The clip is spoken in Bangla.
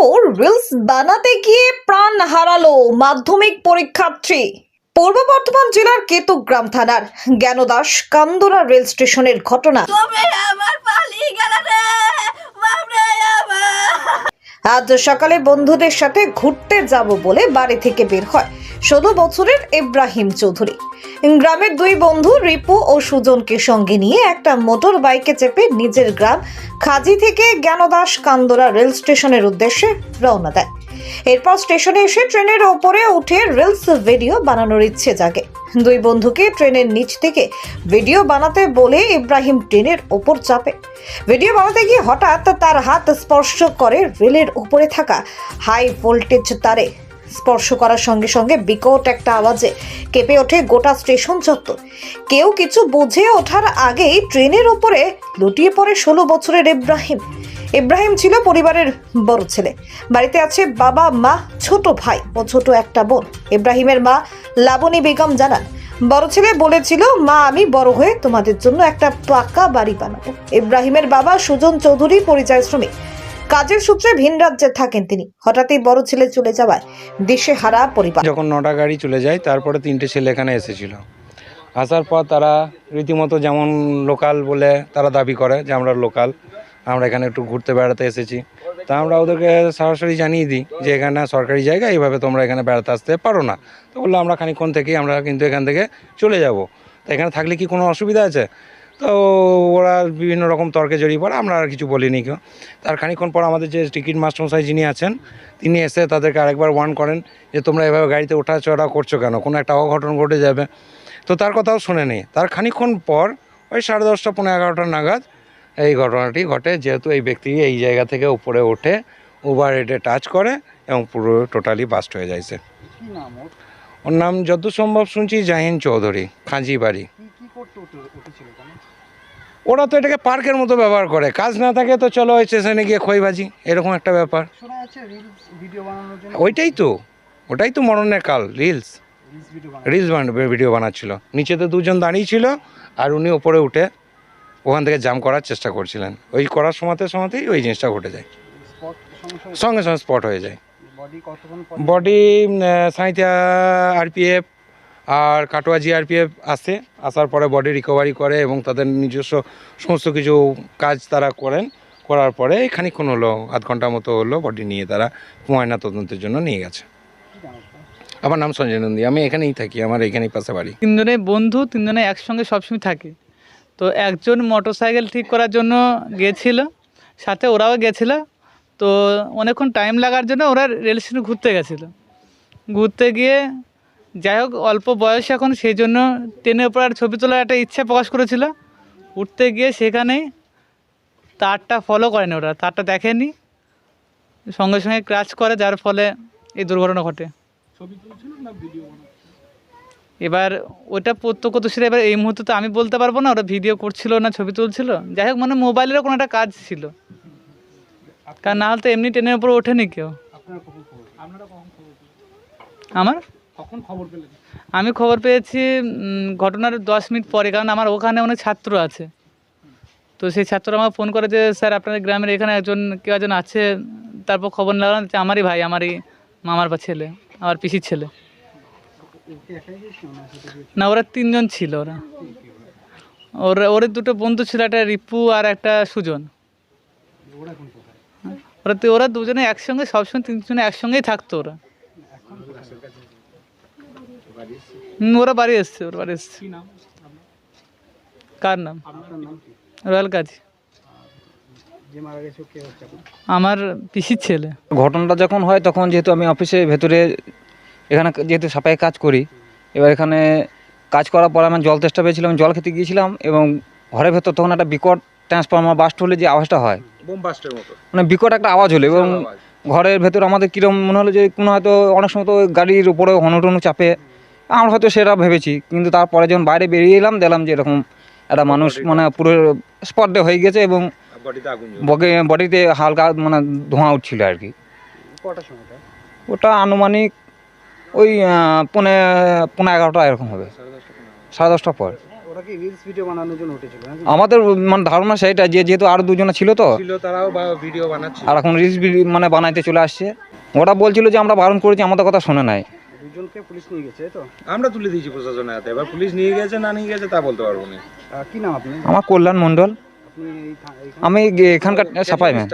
ওপর রিলস বানাতে গিয়ে প্রাণ হারালো মাধ্যমিক পরীক্ষার্থী। পূর্ব বর্ধমান জেলার কেতুগ্রাম থানার জ্ঞানদাস কান্দোরা রেল স্টেশনের ঘটনা। আজ সকালে বন্ধুদের সাথে ঘুরতে যাব বলে বাড়ি থেকে বের হয়। ষোলো বছরের ইব্রাহিম চৌধুরী। গ্রামের দুই বন্ধু রিপু ও সুজনকে সঙ্গে নিয়ে একটা মোটর বাইকে চেপে নিজের গ্রাম খাজি থেকে জ্ঞানদাস কান্দোরা রেল স্টেশনের উদ্দেশ্যে রওনা দেয়। এরপর স্টেশনে এসে ট্রেনের ওপরে উঠে রিলস ভিডিও বানানোর ইচ্ছে জাগে। দুই বন্ধুকে ট্রেনের নিচ থেকে ভিডিও বানাতে বলে ইব্রাহিম ট্রেনের ওপর চাপে। ভিডিও বানাতে গিয়ে হঠাৎ তার হাত স্পর্শ করে রেলের উপরে থাকা হাই ভোল্টেজ তারে স্পর্শ করার সঙ্গে সঙ্গে বিকট একটা আওয়াজে কেঁপে ওঠে গোটা স্টেশন চত্বর। কেউ কিছু বুঝে ওঠার আগেই ট্রেনের ওপরে লুটিয়ে পড়ে ষোলো বছরের ইব্রাহিম। ইব্রাহিম ছিল পরিবারের বড় ছেলে। বাড়িতে আছে বাবা, মা, ছোট ভাই ও ছোট একটা বোন। ইব্রাহিমের মা লাবণী বেগম জানান, বড় ছেলে বলেছিল, মা, আমি বড় হয়ে তোমাদের জন্য একটা পাকা বাড়ি বানাবো ইব্রাহিমের বাবা সুজন চৌধুরী পরিচয় শ্রমিক কাজের সূত্রে ভিন রাজ্যে থাকেন তিনি। হঠাৎই বড় ছেলে চলে যাওয়ায় দেশে হারা পরিবার। যখন নটা গাড়ি চলে যায়, তারপরে তিনটে ছেলে এখানে এসেছিল। আসার পর তারা রীতিমতো যেমন লোকাল বলে তারা দাবি করে যে আমরা লোকাল, আমরা এখানে একটু ঘুরতে বেড়াতে এসেছি। তা আমরা ওদেরকে সরাসরি জানিয়ে দিই যে এখানে সরকারি জায়গা, এইভাবে তোমরা এখানে বেড়াতে আসতে পারো না। তো বলল, আমরা খানিকক্ষণ থেকেই, আমরা কিন্তু এখান থেকে চলে যাব। তো এখানে থাকলে কি কোনো অসুবিধা আছে? তো ওরা বিভিন্ন রকম তর্কে জড়িয়ে পড়ে আমরা আর কিছু বলিনি কেউ। তার খানিকক্ষণ পর আমাদের যে টিকিট মাস্টারমশাই যিনি আছেন তিনি এসে তাদেরকে আরেকবার ওয়ার্ন করেন যে তোমরা এভাবে গাড়িতে ওঠা চড়া করছ কেন? কোনো একটা অঘটন ঘটে যাবে। তো তার কথাও শুনে নেই তার খানিকক্ষণ পর ওই সাড়ে দশটা পনেরো এগারোটা নাগাদ এই ঘটনাটি ঘটে। যেহেতু এই ব্যক্তি এই জায়গা থেকে উপরে ওঠে ওভার হেডে টাচ করে এবং পুরো টোটালি বাস্ট হয়ে যাইছে ওর? নাম যত সম্ভব শুনছি জাহিন চৌধুরী খাঁজি বাড়ি ওরা তো এটাকে পার্কের মতো ব্যবহার করে। কাজ না থাকে তো চলো ওই স্টেশনে গিয়ে খইবাজি এরকম একটা ব্যাপার। ওইটাই তো ওটাই তো মরণের কাল রিলস রিলস ভিডিও বানাচ্ছিল। নিচেতে দুজন দাঁড়িয়ে ছিল আর উনি ওপরে উঠে ওখান থেকে জাম করার চেষ্টা করছিলেন। ওই করার সময়তে সময়তেই ওই জিনিসটা ঘটে যায়। সঙ্গে সঙ্গে। স্পট হয়ে যায়। বডি সাঁইতা আরপিএফ আর কাটোয়া জিআরপিএফ আসে আসার পরে বডি রিকভারি করে এবং তাদের নিজস্ব সমস্ত কিছু কাজ তারা করেন, করার পরে এই খানিকক্ষণ হলো, আধ ঘণ্টা মতো হলো বডি নিয়ে তারা ময়না তদন্তের জন্য নিয়ে গেছে। আমার নাম সঞ্জয় নন্দী, আমি এখানেই থাকি, আমার এখানেই পাশে বাড়ি। তিনজনে বন্ধু, তিনজনে একসঙ্গে সবসময় থাকে। তো একজন মোটর সাইকেল ঠিক করার জন্য গিয়েছিল সাথে ওরাও গেছিল। তো অনেকক্ষণ টাইম লাগার জন্য ওরা রেল স্টেশনে ঘুরতে গেছিল। ঘুরতে গিয়ে যাই হোক অল্প বয়স এখন সেই জন্য ট্রেনের উপর আর ছবি তোলার একটা ইচ্ছা প্রকাশ করেছিল। উঠতে গিয়ে সেখানে তারটা ফলো করেনি ওরা তারটা দেখেনি। সঙ্গে সঙ্গে ক্রাশ করে যার ফলে এই দুর্ঘটনা ঘটে। এবার ওটা প্রত্যক্ষদর্শীরা এবার এই মুহূর্তে তো আমি বলতে পারব না ওরা ভিডিও করছিল না ছবি তুলছিল। যাই হোক মানে মোবাইলেরও কোনো একটা কাজ ছিল। কারণ না হলে তো এমনি ট্রেনের উপর ওঠেনি কেউ? আমার? আমি খবর পেয়েছি ঘটনার দশ মিনিট পরে, কারণ আমার ওখানে অনেক ছাত্র আছে। তো সেই ছাত্র আমাকে ফোন করে যে, স্যার, আপনাদের গ্রামের এখানে একজন, কেউ একজন আছে, তারপর খবর লাগলাম যে, আমারই ভাই, আমারই মামার বা ছেলে, আমার পিসির ছেলে। না, ওরা তিনজন ছিল ওরা। ওরা ওর দুটো বন্ধু ছিল, একটা রিপু আর একটা সুজন। ওরা তো ওরা দুজনে একসঙ্গে, সবসময় তিনজনে একসঙ্গেই থাকতো ওরা। ওরা বাড়ি এসছে ওরা বাড়ি এসছে। কার নাম? আপনার রয়্যাল কাজী। যে মারা গেছে ও কে হচ্ছে এখন আমার পিসির ছেলে। ঘটনাটা যখন হয় তখন যেহেতু আমি অফিসে ভেতরে এখানে যেহেতু সাপাই কাজ করি এবার এখানে কাজ করার পর আমি জল তেষ্টা পেয়েছিলাম জল খেতে গিয়েছিলাম এবং ঘরের ভেতর তখন একটা বিকট ট্রান্সফর্মার বাস্ট হলে যে আওয়াজটা হয়। মানে বিকট একটা আওয়াজ হলো এবং ঘরের ভেতর আমাদের কীরকম মনে হলো যে কোনো হয়তো অনেক সময় তো গাড়ির উপরে হনুটনু চাপে আমরা হয়তো সেটা ভেবেছি কিন্তু তারপরে যখন বাইরে বেরিয়ে এলাম দেখলাম যে এরকম একটা মানুষ মানে পুরো স্পট হয়ে গেছে এবং বডিতে বডিতে হালকা মানে ধোঁয়া উঠছিল আর কি। ওটা? আনুমানিক ওই পনে পৌনে পৌনে এগারোটা এরকম হবে। সাড়ে দশটার পর। ওরা ওরা কি রিলস ভিডিও বানানোর জন্য উঠেছিল নাকি? আমাদের মানে ধারণা সেটা যে যেহেতু আরও দুজনে ছিল তো আর এখন রিলস মানে বানাইতে চলে আসছে। ওরা বলছিল যে আমরা বারণ করেছি আমাদের কথা শোনে নাই। দুজনকে পুলিশ নিয়ে গেছে তো? আমরা তুলে দিয়েছি প্রশাসনের হাতে। এবার পুলিশ নিয়ে গেছে না নিয়ে গেছে তা বলতে পারব না। কি নাম আপনি আমার কল্যাণ মণ্ডল। আপনি এই থা- এইখানে আমি এখানকার সাফাই ম্যান।